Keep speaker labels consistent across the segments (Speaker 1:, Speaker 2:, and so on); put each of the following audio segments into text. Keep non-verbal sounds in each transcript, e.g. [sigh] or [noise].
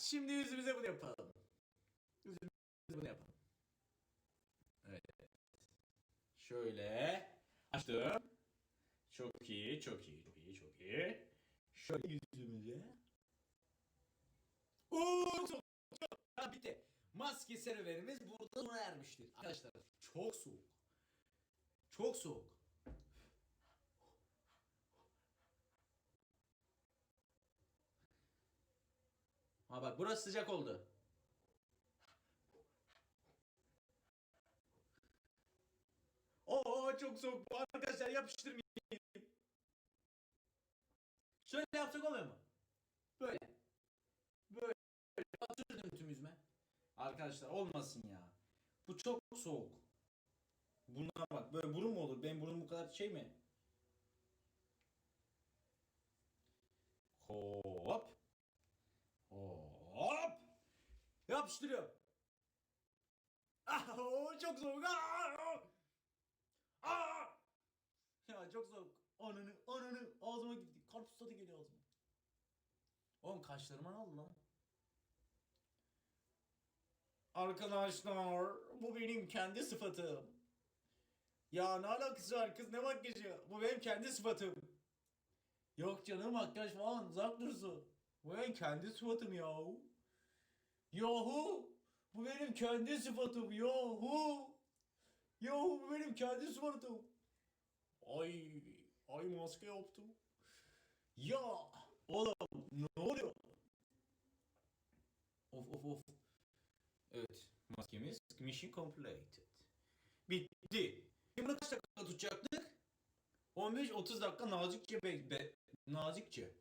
Speaker 1: Şimdi yüzümüze bunu yapalım. Yüzümüze bunu yapalım. Evet. Şöyle açtım. Çok iyi, çok iyi, çok iyi, çok iyi. Şöyle yüzümüze. Oo, çok, çok. Bitti. Maske serüvenimiz burada sona ermiştir. Arkadaşlar çok soğuk. Çok soğuk. Ha bak burası sıcak oldu. Oo çok soğuk. Arkadaşlar yapıştırmayayım. Şöyle yapsak oluyor mu? Böyle. Böyle. Atırdım tüm yüzüme. Arkadaşlar olmasın ya. Bu çok soğuk. Buna bak böyle burun mu olur? Benim burnum bu kadar şey mi? Hop. Yapıştırıyorum. Ah, çok soğuk. Ah! Ah! Ya çok soğuk. Ananı, ananı ağzıma gitti. Karpuz tadı geliyor ağzıma. Oğlum kaşlarıma ne oldu lan? Arkadaşlar bu benim kendi sıfatım. Ya ne alakası var kız ne makyajı? Bu benim kendi sıfatım. Yok canım makyaj falan uzak dursun. Bu benim kendi sıfatım yahu. Yahu. Bu benim kendi sıfatım yahu. Yahu bu benim kendi sıfatım. Ay, ay maske yaptım. Ya oğlum ne oluyor? Of of of. Evet maskemiz mission completed. Bitti. Şimdi kaç dakika tutacaktık? 15-30 dakika nazikçe be, be- nazikçe.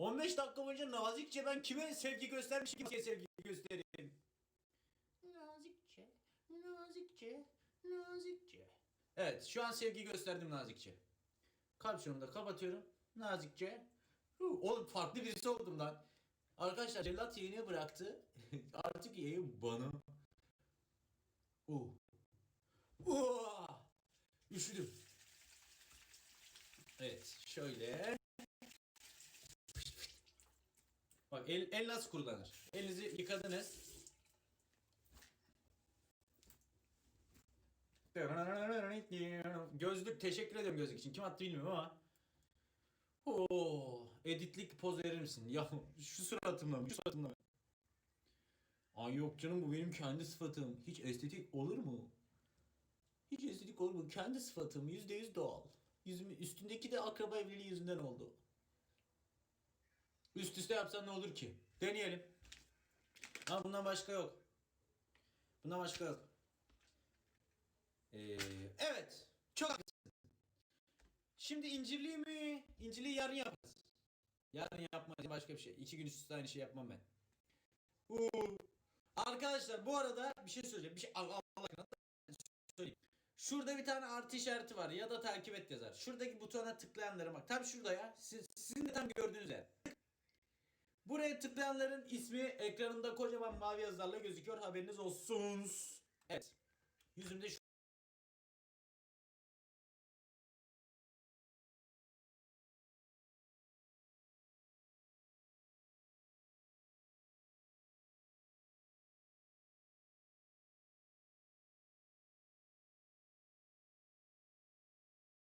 Speaker 1: 15 dakika boyunca nazikçe ben kime sevgi göstermişim kime sevgi göstereyim. Nazikçe, nazikçe, nazikçe. Evet şu an sevgi gösterdim nazikçe. Kapşonumu da kapatıyorum. Nazikçe. Oğlum farklı birisi oldum lan. Arkadaşlar cellat yayını bıraktı. [laughs] Artık yayın bana. Uh. Uh. Üşüdüm. Evet şöyle. Bak el, el nasıl kurulanır? Elinizi yıkadınız. Gözlük teşekkür ediyorum gözlük için. Kim attı bilmiyorum ama. Oo, editlik poz verir misin? Ya şu suratımla mı? Şu suratımla mı? Ay yok canım bu benim kendi sıfatım. Hiç estetik olur mu? Hiç estetik olur mu? Kendi sıfatım. Yüzde yüz doğal. Yüzüm, üstündeki de akraba evliliği yüzünden oldu. Üst üste yapsan ne olur ki? Deneyelim. Ha bundan başka yok. Bundan başka yok. Ee, evet. Çok. Şimdi incirliği mi? İncirliği yarın yaparız. Yarın yapmayız başka bir şey. İki gün üst üste aynı şey yapmam ben. Uuu. Arkadaşlar bu arada bir şey söyleyeceğim. Bir şey Allah Allah söyleyeyim. Şurada bir tane artı işareti var ya da takip et yazar. Şuradaki butona tıklayanlara bak. Tam şurada ya. Siz, sizin de tam gördüğünüz yer. Buraya tıklayanların ismi ekranında kocaman mavi yazılarla gözüküyor. Haberiniz olsun. Evet. Yüzümde şu